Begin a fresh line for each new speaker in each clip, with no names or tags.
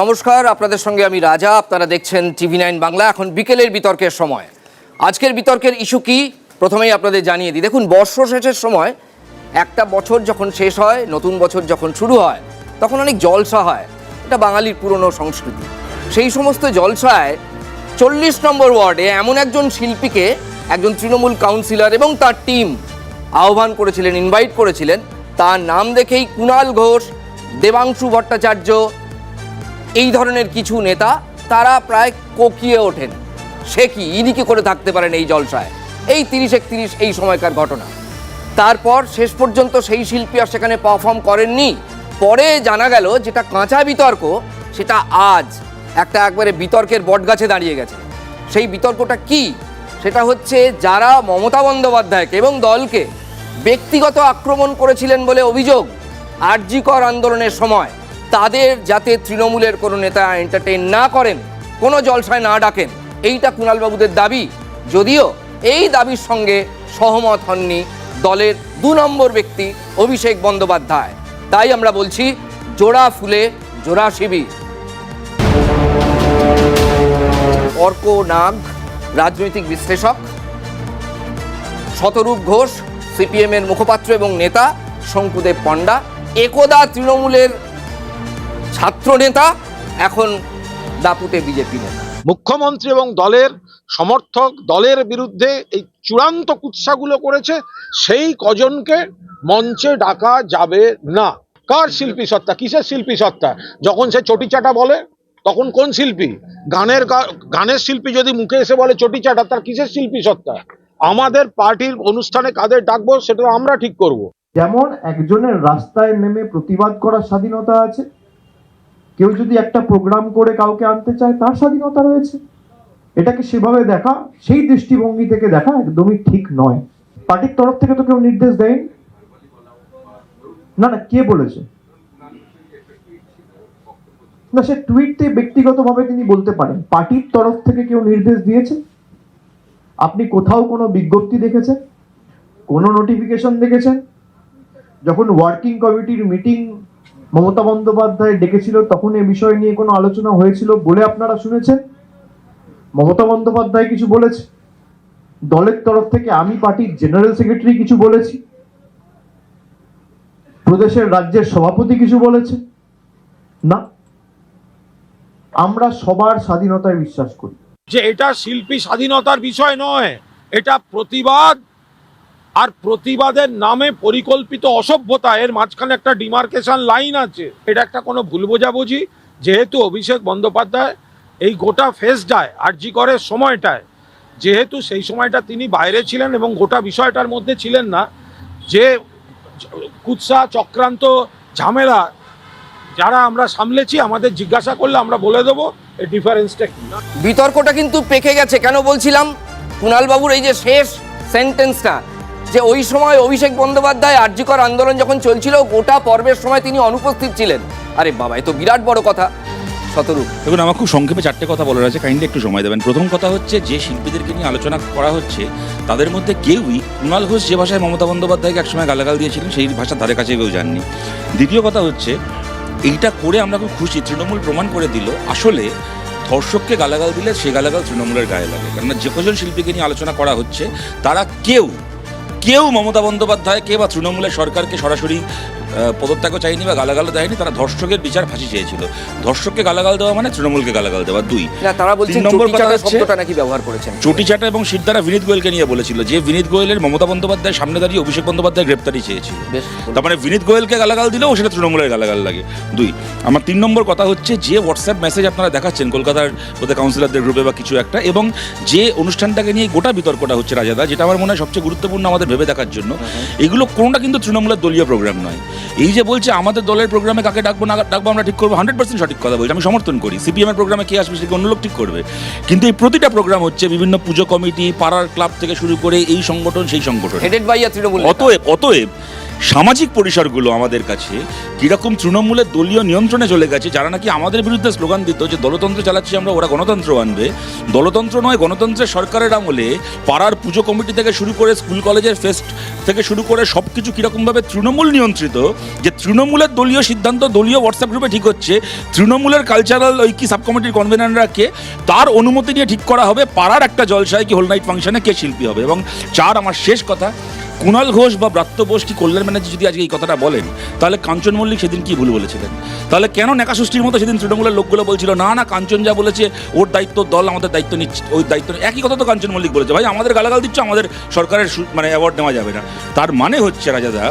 নমস্কার, আপনাদের সঙ্গে আমি রাজা, আপনারা দেখছেন টিভি নাইন বাংলা, এখন বিকেলের বিতর্কের সময়। আজকের বিতর্কের ইস্যু কি? প্রথমেই আপনাদের জানিয়ে দিই। দেখুন, বর্ষ শেষের সময় একটা বছর যখন শেষ হয়, নতুন বছর যখন শুরু হয়, তখন অনেক জলসা হয়। এটা বাঙালির পুরনো সংস্কৃতি। সেই সমস্ত জলসায় চল্লিশ নম্বর ওয়ার্ডে এমন একজন শিল্পীকে একজন তৃণমূল কাউন্সিলর এবং তার টিম আহ্বান করেছিলেন, ইনভাইট করেছিলেন। তার নাম দেখেই কুণাল ঘোষ, দেবাংশু ভট্টাচার্য এই ধরনের কিছু নেতা তারা প্রায় কোকিয়ে ওঠেন। সে কি, ইনি কি করে থাকতে পারেন এই জলসায়? এই তিরিশ একত্রিশ এই সময়কার ঘটনা। তারপর শেষ পর্যন্ত সেই শিল্পী আর সেখানে পারফর্ম করেননি। পরে জানা গেল যেটা কাঁচা বিতর্ক, সেটা আজ একটা একবারে বিতর্কের বটগাছে দাঁড়িয়ে গেছে। সেই বিতর্কটা কি? সেটা হচ্ছে যারা মমতা বন্দ্যোপাধ্যায়কে এবং দলকে ব্যক্তিগত আক্রমণ করেছিলেন বলে অভিযোগ, আরজিকর আন্দোলনের সময় তাদের যাতে তৃণমূলের কোনো নেতা এন্টারটেইন না করেন, কোনো জলসায় না ডাকেন, এইটা কুণালবাবুদের দাবি। যদিও এই দাবির সঙ্গে সহমত হননি দলের দু নম্বর ব্যক্তি অভিষেক বন্দ্যোপাধ্যায়। তাই আমরা বলছি, জোড়া ফুলে জোড়া শিবির। অর্ক নাগ, রাজনৈতিক বিশ্লেষক। শতরূপ ঘোষ, সিপিএমের মুখপাত্র এবং নেতা, শঙ্কুদেব পণ্ডা। একদা তৃণমূলের ছাত্র নেতা এখন দাপুটে বিজেপি নেতা।
মুখ্যমন্ত্রী এবং দলের সমর্থক দলের বিরুদ্ধে এই চূড়ান্ত কুৎসাগুলো করেছে সেই কজনকে মঞ্চে ডাকা যাবে না। কার শিল্পী সত্তা? কিসের শিল্পী সত্তা? যখন সে চটি চাটা বলে তখন কোন শিল্পী? গানের গানের শিল্পী যদি মুখে এসে বলে চটিচাটা তার কিসের শিল্পী সত্তা? আমাদের পার্টির অনুষ্ঠানে কাদের ডাকবো সেটা আমরা ঠিক করব।
যেমন একজনের রাস্তায় নেমে প্রতিবাদ করার স্বাধীনতা আছে কেউ যদি একটা প্রোগ্রাম করে কাউকে আনতে চায়, তার স্বাধীনতা রয়েছে। এটাকে সেভাবে দেখা, সেই দৃষ্টিভঙ্গি থেকে দেখা একদমই ঠিক নয়। পার্টির তরফ থেকে তো কেউ নির্দেশ দেয়নি। না না, কে বলেছে? না, সে টুইটে ব্যক্তিগতভাবে তিনি বলতে পারেন, পার্টির তরফ থেকে কেউ নির্দেশ দিয়েছে? আপনি কোথাও কোনো বিজ্ঞপ্তি দেখেছেন? কোনো নোটিফিকেশন দেখেছেন? যখন ওয়ার্কিং কমিটির মিটিং মমতা বন্দ্যোপাধ্যায় ডেকেছিল, তখন এ বিষয় নিয়ে কোনো আলোচনা হয়েছিল বলে আপনারা শুনেছেন? মমতা বন্দ্যোপাধ্যায় কিছু বলেছে? দলের তরফ থেকে আমি পার্টির জেনারেল সেক্রেটারি কিছু বলেছি। প্রদেশের রাজ্যের সভাপতি কিছু বলেছে? না। আমরা সবার স্বাধীনতায় বিশ্বাস করি।
যে এটা শিল্পী স্বাধীনতার বিষয় নয়, এটা প্রতিবাদ আর প্রতিবাদের নামে পরিকল্পিত অসভ্যতা, এর মাঝখানে একটা ডিমার্কেশন লাইন আছে। এটা একটা কোনো ভুল বোঝাবুঝি। যেহেতু অভিষেক বন্দ্যোপাধ্যায় এই গোটা ফেসটায় আরজি করের সময়টায়, যেহেতু সেই সময়টা তিনি বাইরে ছিলেন এবং গোটা বিষয়টার মধ্যে ছিলেন না, যে কুৎসা, চক্রান্ত, ঝামেলা, যারা আমরা সামলেছি, আমাদের জিজ্ঞাসা করলে আমরা বলে দেবো এই ডিফারেন্সটা কি।
বিতর্কটা কিন্তু পেকে গেছে। কেন বলছিলাম? কুণালবাবুর এই যে শেষ সেন্টেন্সটা যে ওই সময় অভিষেক বন্দ্যোপাধ্যায় আর্যিকর আন্দোলন যখন চলছিল, গোটা পর্বের সময় তিনি অনুপস্থিত ছিলেন। আরে বাবা, এ তো বিরাট বড় কথা। শতরূপ।
দেখুন, আমার খুব সংক্ষেপে চারটে কথা বলার আছে, কাইন্ডলি একটু সময় দেবেন। প্রথম কথা হচ্ছে, যে শিল্পীদেরকে নিয়ে আলোচনা করা হচ্ছে, তাদের মধ্যে কেউই কুণাল ঘোষ যে ভাষায় মমতা বন্দ্যোপাধ্যায়কে একসময় গালাগাল দিয়েছিলেন, সেই ভাষা ধারে কাছে কেউ যাননি। দ্বিতীয় কথা হচ্ছে, এইটা করে আমরা খুব খুশি, তৃণমূল প্রমাণ করে দিল, আসলে ধর্ষককে গালাগাল দিলে সে গালাগাল তৃণমূলের গায়ে লাগে। কেননা যে কজন শিল্পীকে নিয়ে আলোচনা করা হচ্ছে, তারা কেউ কেউ মমতা বন্দ্যোপাধ্যায়কে বা তৃণমূলের সরকারকে সরাসরি পদত্যাগও চায়নি বা গালাগাল দেয়নি তারা ধর্ষকের বিচার ফাঁসি চেয়েছিল। ধর্ষককে গালাগাল দেওয়া মানে তৃণমূলকে গালাগাল দেওয়া দুই।
তারা বলছেন
নম্বর কথা
শব্দটা নাকি ব্যবহার করেছেন।
চটিচাটা এবং সিদ্ধারা বিনীত গোয়েলকে নিয়ে বলেছিল যে বিনীত গোয়েলের মমতা বন্দ্যোপাধ্যায় সামনে দাঁড়িয়ে অভিষেক বন্দ্যোপাধ্যায় গ্রেপ্তারি চেয়েছিল। তার মানে বিনীত গোয়েলকে গালাগাল দিলেও সেটা তৃণমূলের গালাগাল লাগে। দুই আমার তিন নম্বর কথা হচ্ছে যে হোয়াটসঅ্যাপ মেসেজ আপনারা দেখাচ্ছেন কলকাতার বোধহয় কাউন্সিলরদের গ্রুপে বা কিছু একটা এবং যে অনুষ্ঠানটাকে নিয়ে গোটা বিতর্কটা হচ্ছে রাজাদা যেটা আমার মনে হয় সবচেয়ে গুরুত্বপূর্ণ আমাদের ভেবে দেখার জন্য। এগুলো কোনোটা কিন্তু তৃণমূলের দলীয় প্রোগ্রাম নয়। এই যে বলছে আমাদের দলের প্রোগ্রামে কাকে ডাকবো না ডাকবো আমরা ঠিক করব। হান্ড্রেড পার্সেন্ট সঠিক কথা বলছি। আমি সমর্থন করি। সিপিএম এর প্রোগ্রামে কে আসবে সেটা অন্য লোক ঠিক করবে। কিন্তু এই প্রতিটা প্রোগ্রাম হচ্ছে বিভিন্ন পুজো কমিটি পাড়ার ক্লাব থেকে শুরু করে এই সংগঠন সেই সংগঠন।
Headed by Trinamool.
অতএব অতএব সামাজিক পরিসরগুলো আমাদের কাছে কীরকম তৃণমূলের দলীয় নিয়ন্ত্রণে চলে গেছে, যারা নাকি আমাদের বিরুদ্ধে স্লোগান দিত যে দলতন্ত্র চালাচ্ছি আমরা, ওরা গণতন্ত্র আনবে দলতন্ত্র নয়, গণতন্ত্রের সরকারের আমলে পাড়ার পুজো কমিটি থেকে শুরু করে স্কুল কলেজের ফেস্ট থেকে শুরু করে সব কিছু কীরকমভাবে তৃণমূল নিয়ন্ত্রিত, যে তৃণমূলের দলীয় সিদ্ধান্ত দলীয় হোয়াটসঅ্যাপ গ্রুপে ঠিক হচ্ছে, তৃণমূলের কালচারাল ওই কি সাব কমিটির কনভেনাররা তার অনুমতি নিয়ে ঠিক করা হবে, পাড়ার একটা জলসায় কি হোল নাইট ফাংশনে কে শিল্পী হবে? এবং চার, আমার শেষ কথা কুণাল ঘোষ বা ব্রাত্য বোস কি কল্যাণ ব্যানার্জি যদি আজকে এই কথাটা বলেন, তাহলে কাঞ্চন মল্লিক সেদিন কি ভুল বলেছিলেন? তাহলে কেন নেকাষষ্ঠীর মতো সেদিন তৃণমূলের লোকগুলো বলছিল, না না, কাঞ্চন যা বলেছে, ওর দায়িত্ব, দল আমাদের দায়িত্ব নিচ্ছে, ওই দায়িত্ব একই কথা তো কাঞ্চন মল্লিক বলেছে, ভাই, আমাদের গালাগাল দিচ্ছ, আমাদের সরকারের মানে অ্যাওয়ার্ড নেওয়া যাবে না। তার মানে হচ্ছে রাজাদা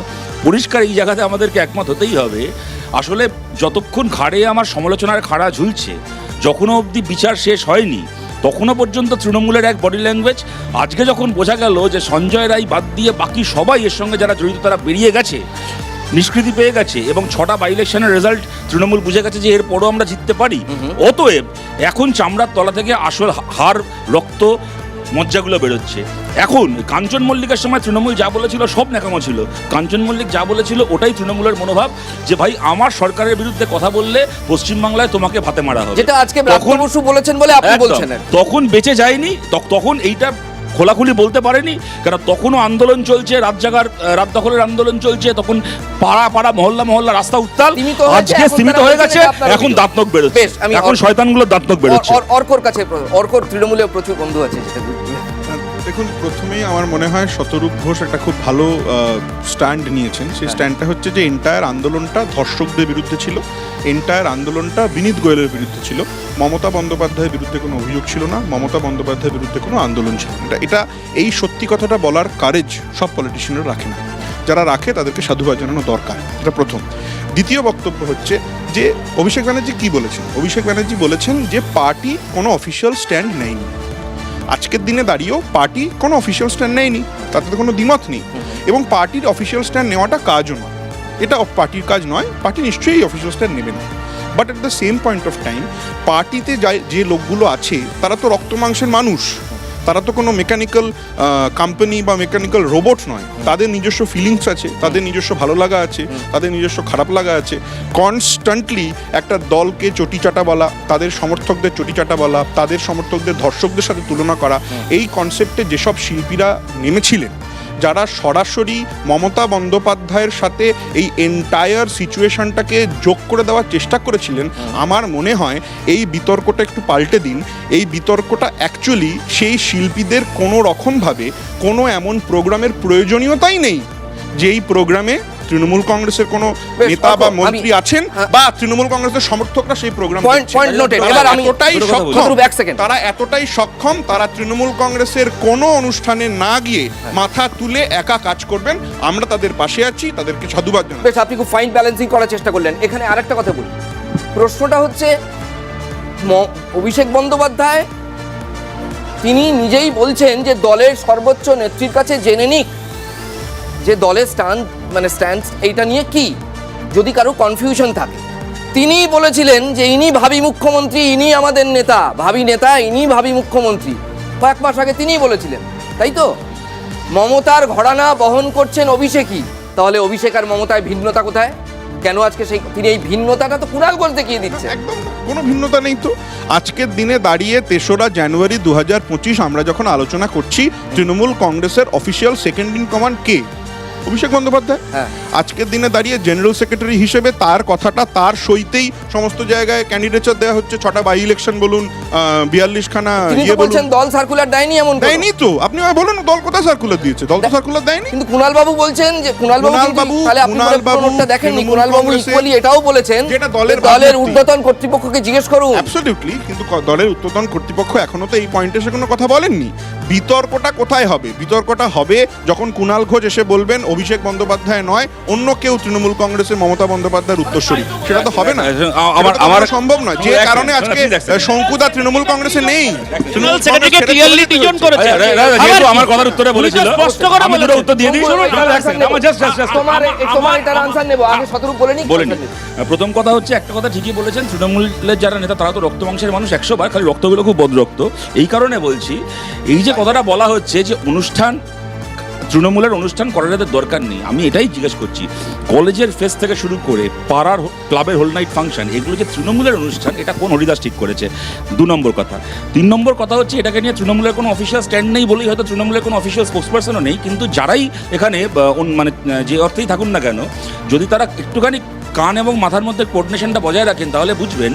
পরিষ্কার এই জায়গাতে আমাদেরকে একমত হতেই হবে, আসলে যতক্ষণ ঘাড়ে আমার সমালোচনার খাড়া ঝুলছে, যখনও অবধি বিচার শেষ হয়নি তখনও পর্যন্ত তৃণমূলের এক বডি ল্যাঙ্গুয়েজ আজকে যখন বোঝা গেল যে সঞ্জয় রায় বাদ দিয়ে বাকি সবাই এর সঙ্গে যারা জড়িত তারা বেরিয়ে গেছে নিষ্কৃতি পেয়ে গেছে এবং ছটা বাই ইলেকশনের রেজাল্ট তৃণমূল বুঝে গেছে যে এরপরও আমরা জিততে পারি। অতএব এখন চামড়ার তলা থেকে আসল হার রক্ত মজ্জাগুলো বেরোচ্ছে। এখন কাঞ্চন মল্লিকের সময় তৃণমূল যা বলেছিল সব ন্যাকামো ছিল। কাঞ্চন মল্লিক যা বলেছিল ওটাই তৃণমূলের মনোভাব যে ভাই আমার সরকারের বিরুদ্ধে কথা বললে পশ্চিমবাংলায় তোমাকে ভাতে মারা হবে।
যেটা আজকে বসু বলেছেন বলে আপনি। বলছেন
তখন বেঁচে যায়নি তখন এইটা খোলাখুলি বলতে পারেনি কারণ তখনও আন্দোলন চলছে রাত জাগার রাত দখলের আন্দোলন চলছে তখন পাড়া পাড়া মহল্লা মহল্লা রাস্তা উত্তাল আজকে সীমিত হয়ে গেছে এখন। দাঁতনক বেরোচ্ছে
আমি
এখন শয়তানগুলো দাঁতনক বেরোচ্ছে
অর্কর কাছে অর্কর তৃণমূলে প্রচুর বন্ধু আছে যেটা
দেখুন প্রথমেই আমার মনে হয় শতরূপ ঘোষ একটা খুব ভালো স্ট্যান্ড নিয়েছেন। সেই স্ট্যান্ডটা হচ্ছে যে এন্টায়ার আন্দোলনটা ধর্ষকদের বিরুদ্ধে ছিল এন্টায়ার আন্দোলনটা বিনীত গোয়েলের বিরুদ্ধে ছিল। মমতা বন্দ্যোপাধ্যায়ের বিরুদ্ধে কোনো অভিযোগ ছিল না মমতা বন্দ্যোপাধ্যায়ের বিরুদ্ধে কোনো আন্দোলন ছিল না। এটা এটা এই সত্যি কথাটা বলার কারেজ সব পলিটিশিয়ানরা রাখে না। যারা রাখে তাদেরকে সাধুবাদ জানানো দরকার। এটা প্রথম। দ্বিতীয় বক্তব্য হচ্ছে যে অভিষেক ব্যানার্জি কী বলেছেন? অভিষেক ব্যানার্জি বলেছেন যে পার্টি কোনো অফিসিয়াল স্ট্যান্ড নেয়নি। আজকের দিনে দাঁড়িয়েও পার্টি কোনো অফিসিয়াল স্ট্যান্ড নেয়নি, তাতে তো কোনো দ্বিমত নেই। এবং পার্টির অফিসিয়াল স্ট্যান্ড নেওয়াটা কাজও নয়। এটা পার্টির কাজ নয়, পার্টি নিশ্চয়ই অফিসিয়াল স্ট্যান্ড নেবে না but at the same point of time পার্টিতে যে লোকগুলো আছে, তারা তো রক্ত মাংসের মানুষ। তারা তো কোনো মেকানিক্যাল কোম্পানি বা মেকানিক্যাল রোবট নয়। তাদের নিজস্ব ফিলিংস আছে তাদের নিজস্ব ভালো লাগা আছে তাদের নিজস্ব খারাপ লাগা আছে। কনস্ট্যান্টলি একটা দলকে চটি চাটা বলা তাদের সমর্থকদের চটি চাটা বলা তাদের সমর্থকদের ধর্ষকদের সাথে তুলনা করা এই কনসেপ্টে যেসব শিল্পীরা নেমেছিলেন যারা সরাসরি মমতা বন্দ্যোপাধ্যায়ের সাথে এই এন্টায়ার সিচুয়েশনটাকে যোগ করে দেওয়ার চেষ্টা করেছিলেন আমার মনে হয় এই বিতর্কটা একটু পাল্টে দিন। এই বিতর্কটা অ্যাকচুয়ালি সেই শিল্পীদের কোনো রকমভাবে কোনো এমন প্রোগ্রামের প্রয়োজনীয়তাই নেই যেই এই প্রোগ্রামে তৃণমূল কংগ্রেসের কোনো নেতা বা মন্ত্রী আছেন
হ্যাঁ।
বা তৃণমূল কংগ্রেসের সমর্থকরা সেই প্রোগ্রাম এতটাই। সক্ষম। তারা এতটাই সক্ষম তারা তৃণমূল কংগ্রেসের কোনো অনুষ্ঠানে না গিয়ে
হ্যাঁ।
মাথা তুলে একা কাজ করবেন আমরা তাদের পাশে আছি তাদেরকে সাধুবাদ জানাই
বেশ আপনি খুব ফাইন ব্যালেন্সিং করার চেষ্টা করলেন এখানে আরেকটা কথা বলি প্রশ্নটা হচ্ছে ম- অভিষেক বন্দ্যোপাধ্যায় তিনি নিজেই বলছেন যে দলের সর্বোচ্চ নেত্রীর কাছে জেনে নিক যে দলের স্ট্যান্ড মানে স্ট্যান্ড এইটা নিয়ে কি? যদি কারও কনফিউশন থাকে। তিনিই বলেছিলেন যে ইনি ভাবি মুখ্যমন্ত্রী ইনি আমাদের নেতা। ভাবি নেতা ইনি ভাবি মুখ্যমন্ত্রী। কয়েক মাস আগে তিনিই বলেছিলেন তাই তো? মমতার ঘরানা বহন করছেন অভিষেকই। তাহলে অভিষেক আর মমতায় ভিন্নতা কোথায়? কেন আজকে সেই তিনি এই ভিন্নতাটা তো কুণাল ঘোষ দেখিয়ে দিচ্ছে
একদম কোনো ভিন্নতা নেই তো। আজকের দিনে দাঁড়িয়ে তেসরা জানুয়ারি দু হাজার পঁচিশ আমরা যখন আলোচনা করছি তৃণমূল কংগ্রেসের অফিসিয়াল সেকেন্ড ইন কমান্ড কে? অভিষেক বন্দ্যোপাধ্যায়?
হ্যাঁ।
আজকের দিনে দাঁড়িয়ে জেনারেল সেক্রেটারি হিসেবে তার কথাটা তার সইতেই সমস্ত জায়গায় ক্যান্ডিডেটচার দেওয়া হচ্ছে। ছটা বাই ইলেকশন বলুন বিয়াল্লিশ খানা ইয়ে
বলছেন দল সার্কুলার দেয়নি এমন
দেয়নি তো। আপনি বলুন দল কোথায় সার্কুলার দিয়েছে? দল তো সার্কুলার দেয়নি।
কিন্তু কুণাল বাবু বলছেন যে কুণাল বাবু তাহলে আপনি
বাবু
দেখেননি? কুণাল বাবু ইকুয়ালি এটাও বলেছেন
যেটা দলের
দলের। ঊর্ধ্বতন কর্তৃপক্ষকে জিজ্ঞেস করুন।
অ্যাবসলিউটলি কিন্তু দলের উত্তোলন কর্তৃপক্ষ এখনও তো এই পয়েন্টে এসে কোনো কথা বলেননি। বিতর্কটা কোথায় হবে? বিতর্কটা হবে যখন কুণাল ঘোষ এসে বলবেন অভিষেক বন্দ্যোপাধ্যায় নয় অন্য কেউ তৃণমূল কংগ্রেসের মমতা বন্দ্যোপাধ্যায়ের উত্তরসূরি। সেটা তো হবে না।
আমার আমার
সম্ভব নয়। যে কারণে আজকে। শঙ্কুদা তৃণমূল কংগ্রেসে নেই। তৃণমূল
সেক্রেটারিকে ক্লিয়ারলি ডিজন করেছে।
যেহেতু আমার কথার উত্তরে বলেছিল
স্পষ্ট করে
আমি দুটো উত্তর দিয়ে দিই। আমার just- just-
তোমার তোমার এটার আনসার নেব আগে শতরূপ বলে নি
বলেনি প্রথম কথা হচ্ছে একটা কথা ঠিকই বলেছেন তৃণমূলের যারা নেতা তারা তো রক্ত মাংসের মানুষ একশো বার খালি রক্তগুলো খুব বদ রক্ত এই কারণে বলছি এই যে কথাটা বলা হচ্ছে যে অনুষ্ঠান তৃণমূলের অনুষ্ঠান করার এদের দরকার নেই। আমি এটাই জিজ্ঞেস করছি, কলেজের ফেস থেকে শুরু করে পাড়ার ক্লাবের হোল নাইট ফাংশন এগুলো যে তৃণমূলের অনুষ্ঠান, এটা কোন হরিদাস ঠিক করেছে? দু নম্বর কথা। তিন নম্বর কথা হচ্ছে, এটাকে নিয়ে তৃণমূলের কোনো অফিসিয়াল স্ট্যান্ড নেই বলেই হয়তো তৃণমূলের কোনো অফিসিয়াল স্পোক্সপার্সনও নেই, কিন্তু যারাই এখানে মানে যে অর্থেই থাকুন না কেন, যদি তারা একটুখানি কান এবং মাথার মধ্যে কোঅর্ডিনেশনটা বজায় রাখেন, তাহলে বুঝবেন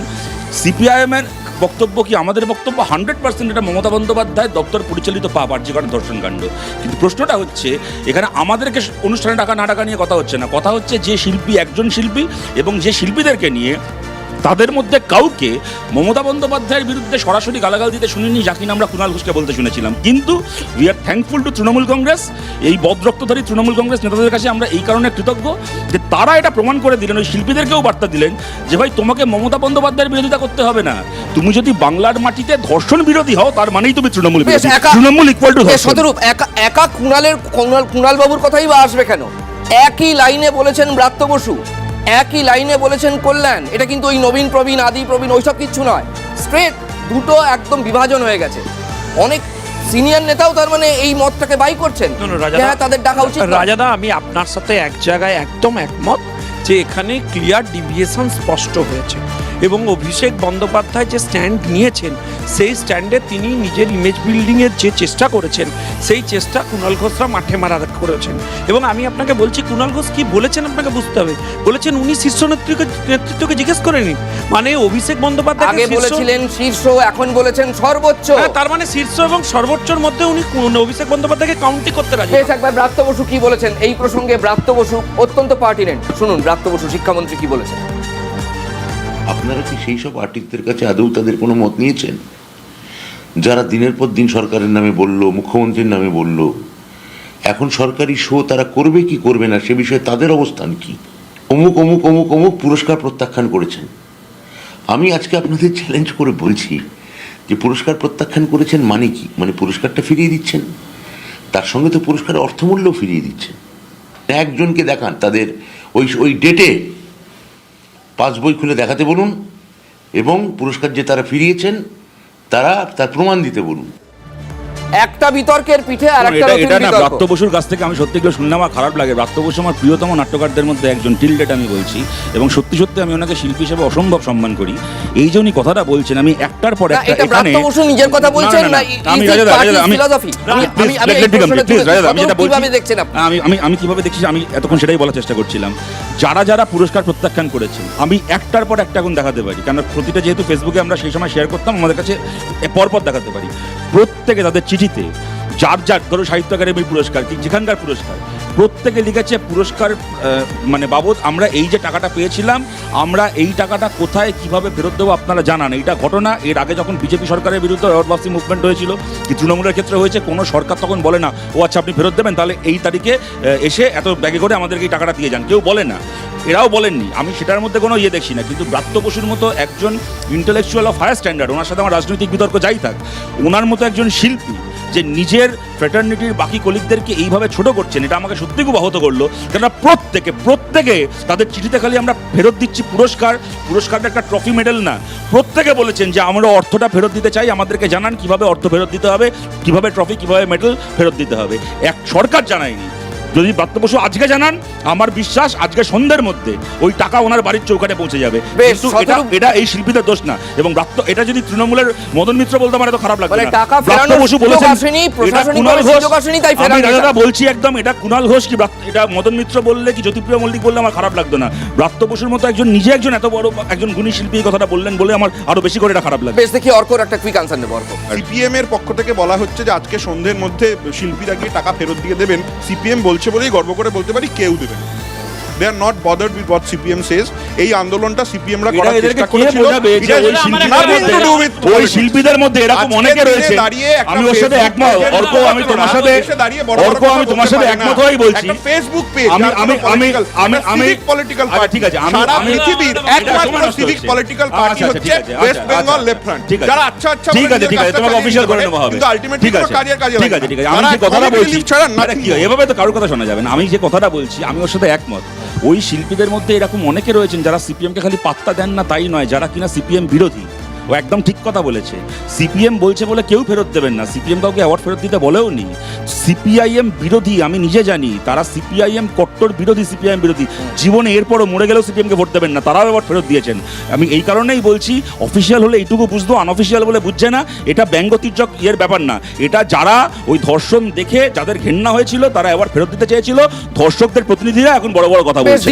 সিপিআইএমের বক্তব্য কি আমাদের বক্তব্য? হান্ড্রেড পার্সেন্ট এটা মমতা বন্দ্যোপাধ্যায় দপ্তর পরিচালিত পাপ আর যেখানে ধর্ষণকাণ্ড কিন্তু প্রশ্নটা হচ্ছে, এখানে আমাদেরকে অনুষ্ঠানে টাকা না টাকা নিয়ে কথা হচ্ছে না। কথা হচ্ছে যে শিল্পী একজন শিল্পী এবং যে শিল্পীদেরকে নিয়ে তাদের মধ্যে কাউকে মমতা বন্দ্যোপাধ্যায়ের বিরুদ্ধে সরাসরি গালাগাল দিতে শুনিনি যা কিনা আমরা কুণাল ঘোষকে বলতে শুনেছিলাম। কিন্তু we are thankful to Trinamool Congress. এই বদরক্তধারী তৃণমূল কংগ্রেস নেতাদের কাছে আমরা এই কারণে কৃতজ্ঞ যে তারা এটা প্রমাণ করে দিলেন ওই শিল্পীদেরকেও বার্তা দিলেন যে ভাই তোমাকে মমতা বন্দ্যোপাধ্যায়ের বিরোধিতা করতে হবে না। তুমি যদি বাংলার মাটিতে ধর্ষণ বিরোধী হও তার মানেই তুমি তৃণমূল তৃণমূল ইকুয়াল টু
শতরূপ একা একা কুণালের কুণাল কুণাল বাবুর কথাই বা আসবে কেন? একই লাইনে বলেছেন ব্রাত্য বসু। একই লাইনে বলেছেন কল্যাণ। এটা কিন্তু ওই নবীন প্রবীণ আদি প্রবীণ ওইসব কিচ্ছু নয়। স্ট্রেট দুটো একদম বিভাজন হয়ে গেছে। অনেক সিনিয়র নেতাও তার মানে এই মতটাকে বাই করছেন। হ্যাঁ তাদের ডাকা উচিত
রাজাদা আমি আপনার সাথে এক জায়গায় একদম একমত যে এখানে ক্লিয়ার ডিভিয়েশন স্পষ্ট হয়েছে। এবং অভিষেক বন্দ্যোপাধ্যায় যে স্ট্যান্ড নিয়েছেন সেই স্ট্যান্ডে তিনি নিজের ইমেজ বিল্ডিংয়ের যে চেষ্টা করেছেন সেই চেষ্টা কুণাল ঘোষরা মাঠে মারা করেছেন। এবং আমি আপনাকে বলছি কুণাল ঘোষ কি বলেছেন আপনাকে বুঝতে হবে? বলেছেন উনি শীর্ষ নেতৃত্বকে নেতৃত্বকে জিজ্ঞেস করে নিন মানে অভিষেক বন্দ্যোপাধ্যায়
আগে বলেছিলেন শীর্ষ এখন বলেছেন সর্বোচ্চ।
তার মানে শীর্ষ এবং সর্বোচ্চর মধ্যে উনি অভিষেক বন্দ্যোপাধ্যায়কে কাউন্টি করতে রাজি।
বেশ একবার ব্রাত্য বসু কি বলেছেন? এই প্রসঙ্গে ব্রাত্য বসু অত্যন্ত পার্টিনেন্ট শুনুন ব্রাত্য বসু শিক্ষামন্ত্রী কি বলেছেন?
আপনারা কি সেই সব আর্টিস্টদের কাছে আদৌ তাদের কোনো মত নিয়েছেন? যারা দিনের পর দিন সরকারের নামে বলল, মুখ্যমন্ত্রীর নামে বলল, এখন সরকারি শো তারা করবে কি করবে না সে বিষয়ে তাদের অবস্থান কি? অমুক অমুক অমুক অমুক পুরস্কার প্রত্যাখ্যান করেছেন। আমি আজকে আপনাদের চ্যালেঞ্জ করে বলছি যে পুরস্কার প্রত্যাখ্যান করেছেন মানে কি? মানে পুরস্কারটা ফিরিয়ে দিচ্ছেন? তার সঙ্গে তো পুরস্কারের অর্থমূল্য ফিরিয়ে দিচ্ছেন। একজনকে দেখান তাদের, ওই ওই ডেটে পাস বই খুলে দেখাতে বলুন এবং পুরস্কার যে তারা ফিরিয়েছেন তারা তার প্রমাণ দিতে বলুন।
একটা বিতর্কের পিঠে আর একটা
এটা
নতুন
এটা না
বিতর্ক।
ব্রাত্য বসুর কাছ থেকে আমি সত্যি এগুলো শুনলে আমার খারাপ লাগে। ব্রাত্য বসু আমার প্রিয়তম নাট্যকারদের মধ্যে একজন টিলডেট আমি বলছি। এবং সত্যি সত্যি আমি ওনাকে শিল্পী হিসেবে অসম্ভব সম্মান করি। এই যে উনি কথাটা বলছেন আমি একটার পর একটা
এটা
এখানে
বসু নিজের কথা বলছেন না,
আমি রাজা
party
আমি
philosophy? আমি- আমি- আমি
আমি যেটা বলছি
কীভাবে দেখছেন আপনি?
আমি আমি আমি কীভাবে দেখছি আমি এতক্ষণ সেটাই বলার চেষ্টা করছিলাম। যারা যারা পুরস্কার প্রত্যাখ্যান করেছেন, আমি একটার পর একটা গুণ দেখাতে পারি। কারণ প্রতিটা যেহেতু ফেসবুকে আমরা সেই সময় শেয়ার করতাম, আমাদের কাছে পরপর দেখাতে পারি। প্রত্যেকে তাদের চিঠিতে, যার যার, ধরো সাহিত্য একাডেমি পুরস্কার, কি যেখানকার পুরস্কার প্রত্যেকে লিখেছে পুরস্কার মানে বাবদ আমরা এই যে টাকাটা পেয়েছিলাম, আমরা এই টাকাটা কোথায়, কীভাবে ফেরত দেবো আপনারা জানান। এইটা ঘটনা, এর আগে যখন বিজেপি সরকারের বিরুদ্ধে অর্বাসী মুভমেন্ট হয়েছিল, কি তৃণমূলের ক্ষেত্রে হয়েছে, কোনো সরকার তখন বলে না, ও আচ্ছা আপনি ফেরত দেবেন, তাহলে এই তারিখে এসে এত ব্যাগে করে আমাদেরকে এই টাকাটা দিয়ে যান। কেউ বলে না। এরাও বলেননি। আমি সেটার মধ্যে কোনো ইয়ে দেখছি না, কিন্তু ব্রাত্য বসুর মতো একজন ইন্টেলেকচুয়াল অফ হায়ার স্ট্যান্ডার্ড ওনার সাথে আমার রাজনৈতিক বিতর্ক যাই থাক, ওনার মতো একজন শিল্পী, যে নিজের ফ্র্যাটার্নিটির বাকি কলিগদেরকে এইভাবে ছোট করছেন, এটা আমাকে সত্যি খুব আহত করল। কেননা প্রত্যেকে প্রত্যেকে তাদের চিঠিতে খালি আমরা ফেরত দিচ্ছি পুরস্কার পুরস্কারটা একটা ট্রফি মেডেল না। প্রত্যেকে বলেছেন যে আমরা অর্থটা ফেরত দিতে চাই, আমাদেরকে জানান কীভাবে অর্থ ফেরত দিতে হবে, কীভাবে ট্রফি, কীভাবে মেডেল ফেরত দিতে হবে। এক সরকার জানায়নি যদি ব্রাত্য বসু আজকে জানান আমার বিশ্বাস আজকে সন্ধ্যের মধ্যে ওই টাকা ওনার বাড়ির চৌকাটে পৌঁছে যাবে। কিন্তু এটা এটা এই শিল্পীদের দোষ না। এবং ব্রাত্য এটা যদি তৃণমূলের মদন মিত্র বলতে আমার এত খারাপ লাগবে
মানে
ব্রাত্য বসু বলেছেন এটা কুণাল ঘোষ আমি বলছি একদম এটা কুণাল ঘোষ কি এটা মদন মিত্র বললে কি জ্যোতিপ্রিয় মল্লিক বললে আমার খারাপ লাগতো না। ব্রাত্য বসুর মতো একজন নিজে একজন এত বড় একজন গুণী শিল্পী এই কথাটা বললেন বলে আমার আরও বেশি করে এটা খারাপ লাগে
বেশ দেখি অর্কর একটা কুইক আনসার নেব অর্ক।
সিপিএম এর পক্ষ থেকে বলা হচ্ছে যে আজকে সন্ধ্যের মধ্যে শিল্পীরা গিয়ে টাকা ফেরত দিয়ে দেবেন। সিপিএম বলছে বলেই গর্ব করে বলতে পারি কেউ দেবেন they are not bothered with what CPM says এই আন্দোলনটা সিপিএম রা
এটা
করার চেষ্টা করেছিল।
যে ওই শিল্পীদের মধ্যে- ওই শিল্পীদের মধ্যে এরকম অনেকে রয়েছে। আমি ওর সাথে একমত। অর্ক আমি তোমার সাথে অর্ক আমি তোমার সাথে একমত
না।
হয়েই বলছি।
একটা ফেসবুক পেজ
আমি আমি আমি আমি আমি
পলিটিক্যাল
আচ্ছা,
পার্টি
ঠিক আছে আমি আমি
পৃথিবীর একমাত্র সিভিক পলিটিক্যাল পার্টি হচ্ছে ওয়েস্ট বেঙ্গল লেফট ফ্রন্ট
ঠিক আছে।
যারা আচ্ছা আচ্ছা
ঠিক আছে ঠিক আছে তোমাকে
কাজটা
অফিসিয়াল করে নেওয়া হবে।
কিন্তু আলটিমেটলি
ঠিক আছে ঠিক আছে ঠিক আছে আমি যে কথাটা বলছি। ছাড়া না কি হয়, এভাবে তো কারোর কথা শোনা যাবে না। আমি যে কথাটা বলছি আমি ওর সাথে একমত ওই শিল্পীদের মধ্যে এরকম অনেকে রয়েছেন যারা সিপিএমকে খালি পাত্তা দেন না, তাই নয়, যারা কিনা সিপিএম বিরোধী। ও একদম ঠিক কথা বলেছে। সিপিএম বলছে বলে কেউ ফেরত দেবেন না। সিপিএম কাউকে অ্যাওয়ার্ড ফেরত দিতে বলেও নি। সিপিআইএম বিরোধী আমি নিজে জানি তারা সিপিআইএম কট্টর বিরোধী সিপিআইএম বিরোধী। জীবনে এরপরও মরে গেলেও সিপিএমকে ভোট দেবেন না তারাও অ্যাওয়ার্ড ফেরত দিয়েছেন। আমি এই কারণেই বলছি অফিসিয়াল হলে এইটুকু বুঝতো আনঅফিসিয়াল বলে বুঝছে না এটা ব্যঙ্গতির্যক ইয়ের ব্যাপার না। এটা যারা ওই ধর্ষণ দেখে যাদের ঘেন্না হয়েছিল তারা অ্যাওয়ার্ড ফেরত দিতে চেয়েছিল। ধর্ষকদের প্রতিনিধিরা এখন বড় বড় কথা বলছে।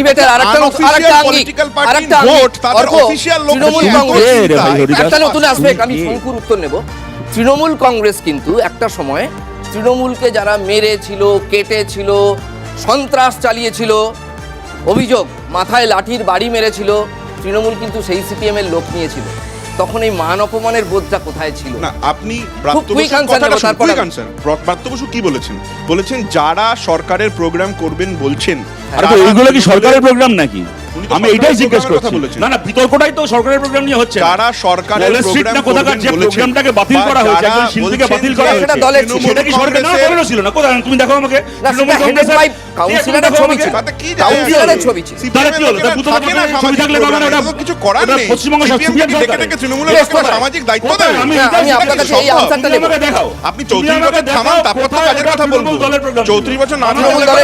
একটা নতুন আসবেক আমি শঙ্কুর উত্তর নেব। তৃণমূল কংগ্রেস কিন্তু একটা সময় তৃণমূলকে যারা মেরেছিল কেটেছিল সন্ত্রাস চালিয়েছিল অভিযোগ মাথায় লাঠির বাড়ি মেরেছিল তৃণমূল কিন্তু সেই সিপিএম এর লোক নিয়েছিল। তখন এই মান অপমানের বোধটা কোথায় ছিল?
না আপনি ব্রাত্য বসু কি বলেছেন? বলেছেন যারা সরকারের প্রোগ্রাম করবেন বলছেন।
আরে তো এইগুলো কি সরকারের প্রোগ্রাম নাকি? আমি এটাই জিজ্ঞেস করছি না না বিতর্কটাই তো সরকারের প্রোগ্রাম নিয়ে হচ্ছে।
যারা সরকারের প্রোগ্রাম
কোথাকার যে প্রোগ্রামটাকে বাতিল করা হয়েছে একজন শিল্পীকে বাতিল করা
সেটা
হয়েছে
দলের
সেটা কি সরকার না ছিল না কোথায় তুমি দেখো আমাকে তৃণমূল দিয়ে
কাউন্সিলরের ছবি ছিল। কাউন্সিলরের ছবি ছিল।
তাহলে কি হলো? ছবি থাকলে ওটা-
কিছু করার নেই।
পশ্চিমবঙ্গ
তৃণমূলের
কথা।
সামাজিক দায়িত্ব? দেবে।
আমি
হ্যাঁ, আমি এই নেব।
আমাকে দেখাও
আপনি
তুমি
চৌত্রিশ
আমাকে
বছর থামান তারপর তো কাজের কথা বলব
দলের program ছিল।
চৌত্রিশ বছর না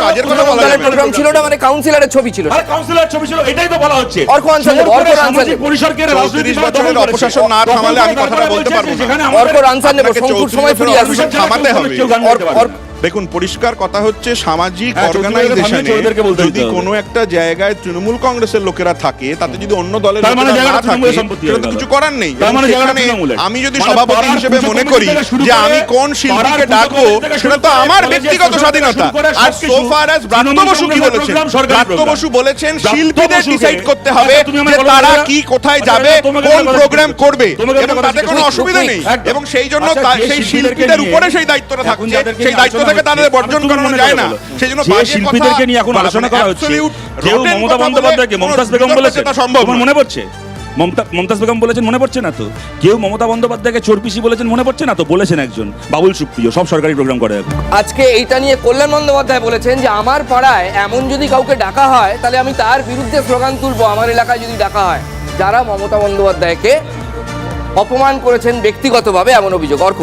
কাজের কথা বলা
প্রোগ্রাম ছিল না মানে কাউন্সিলরের ছবি ছিল
আরে কাউন্সিলর ছবি ছিল এটাই তো বলা হচ্ছে
অর্ক
করে
অর্ক answer
পরিসরকে রাজনৈতিক
বছরের অপশাসন না থামালে আমি কথাটা বলতে পারব না।
অর্ক আনসার নেব
34
সময় ফিরিয়ে আসবে
থামাতে হবে। দেখুন পরিষ্কার কথা হচ্ছে সামাজিক
হ্যাঁ,
অর্গানাইজেশনে
বলতে
যদি কোনো একটা জায়গায় তৃণমূল কংগ্রেসের লোকেরা থাকে তাতে যদি অন্য দলের
মানে হয়ে।
কিছু করার নেই।
মানে।
আমি যদি
মানে
সভাপতি হিসেবে মনে করি যে আমি কোন শিল্পীকে ডাকবো সেটা তো আমার ব্যক্তিগত স্বাধীনতা। আর সোফার অ্যাজ ব্রাত্য বসু কি বলেছেন ব্রাত্য বসু বলেছেন শিল্পীদের ডিসাইড করতে হবে
আচ্ছা,
যে তারা কি কোথায়
আচ্ছা,
যাবে কোন প্রোগ্রাম করবে? এবং তাতে কোনো অসুবিধা নেই। এবং সেই জন্য
আচ্ছা,
সেই শিল্পীদের উপরে সেই দায়িত্বটা থাকছে। সেই দায়িত্ব থেকে তাদের বর্জন করানো যায় না। সেই জন্য বাজে
শিল্পীদেরকে নিয়ে এখন আলোচনা
মানে
করা হচ্ছে কেউ মমতা বন্দ্যোপাধ্যায়কে মমতাজ বেগম
যেটা সম্ভব
মনে পড়ছে? মমতা মমতাজ বেগম বলেছেন মনে পড়ছে না তো? কেউ মমতা বন্দ্যোপাধ্যায়কে চোরপিসি বলেছেন মনে পড়ছে না তো? বলেছেন একজন বাবুল সুপ্রিয় সব সরকারি প্রোগ্রাম করে।
আজকে এইটা নিয়ে কল্যাণ বন্দ্যোপাধ্যায় বলেছেন যে আমার পাড়ায় এমন যদি কাউকে ডাকা হয় তাহলে আমি তার বিরুদ্ধে স্লোগান তুলবো আমার এলাকায় যদি ডাকা হয়। যারা মমতা বন্দ্যোপাধ্যায়কে অপমান করেছেন ব্যক্তিগতভাবে এমন অভিযোগ। অর্ক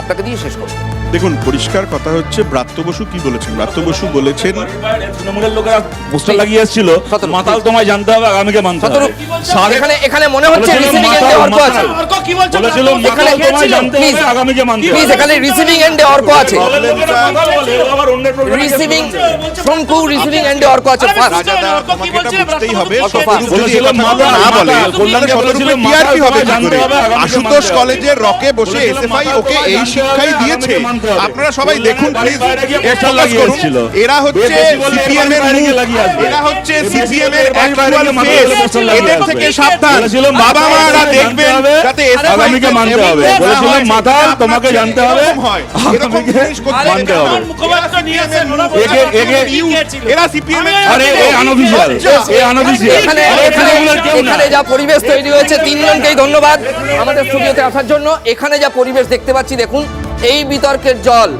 আপনাকে দিয়ে শেষ করব।
দেখুন পরিষ্কার কথা হচ্ছে ব্রাত্য বসু কি বলেছেন? ব্রাত্য বসু বলেছেন
তৃণমূলের লোকেরা পোস্টার লাগিয়ে এসেছিল। মাতাল তোমায় জানতে হবে আগামীকে মানতে হবে।
এখানে এখানে মনে হচ্ছে রিসিভিং এন্ডে অর্ক
মাতাল।
আছে।
বলেছিল মাতাল তোমায় জানতে হবে আগামীকে মানতে
প্লিজ এখানে রিসিভিং এন্ডে অর্ক আছে। রিসিভিং। শঙ্কু রিসিভিং এন্ডে অর্ক আছে ফার্স্ট
বুঝতেই হবে
বলছে?
বলেছিল মাতাল,
না বলে কি
মাতাল
হবে
জানতে হবে,
আশুতোষ কলেজের রকে বসে এসএফআই ওকে এই শিক্ষাই
হবে,
দিয়েছে।
হবে।
আপনারা সবাই দেখুন প্লিজ এর হচ্ছে সিপিএম এর। এরা হচ্ছে সিপিএম এর
পোস্টার লাগিয়ে
এদের থেকে সাবধান। বাবা মারা দেখবেন যাতে
আগামীকে মানতে হবে।
না
বলেছিল
হয়।
মাতাল
যে
তোমাকে জানতে হবে,
হয়।
মানতে
হবে।
একে- একে-
এরা সিপিএম এর
আরে এ আনঅফিসিয়াল এ না।
এখানে যা পরিবেশ তৈরি হয়েছে তিনজনকেই ধন্যবাদ। আমাদের স্টুডিওতে আসার জন্য এখানে যা পরিবেশ দেখতে পাচ্ছি দেখুন এই বিতর্কের জল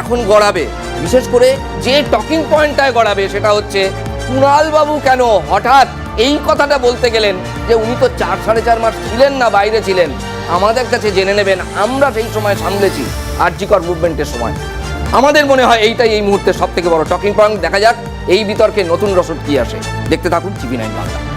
এখন গড়াবে। বিশেষ করে যে টকিং পয়েন্টটায় গড়াবে সেটা হচ্ছে কুণাল বাবু কেন হঠাৎ এই কথাটা বলতে গেলেন যে উনি তো চার, সাড়ে চার মাস ছিলেন না, বাইরে ছিলেন। আমাদের কাছে জেনে নেবেন, আমরা সেই সময় সামলেছি আরজিকর মুভমেন্টের সময়। আমাদের মনে হয় এইটাই এই মুহূর্তে সব থেকে বড় টকিং পয়েন্ট দেখা যাক, এই বিতর্কে নতুন রসদ কি আসে। দেখতে থাকুন টিভি নাইন বাংলা।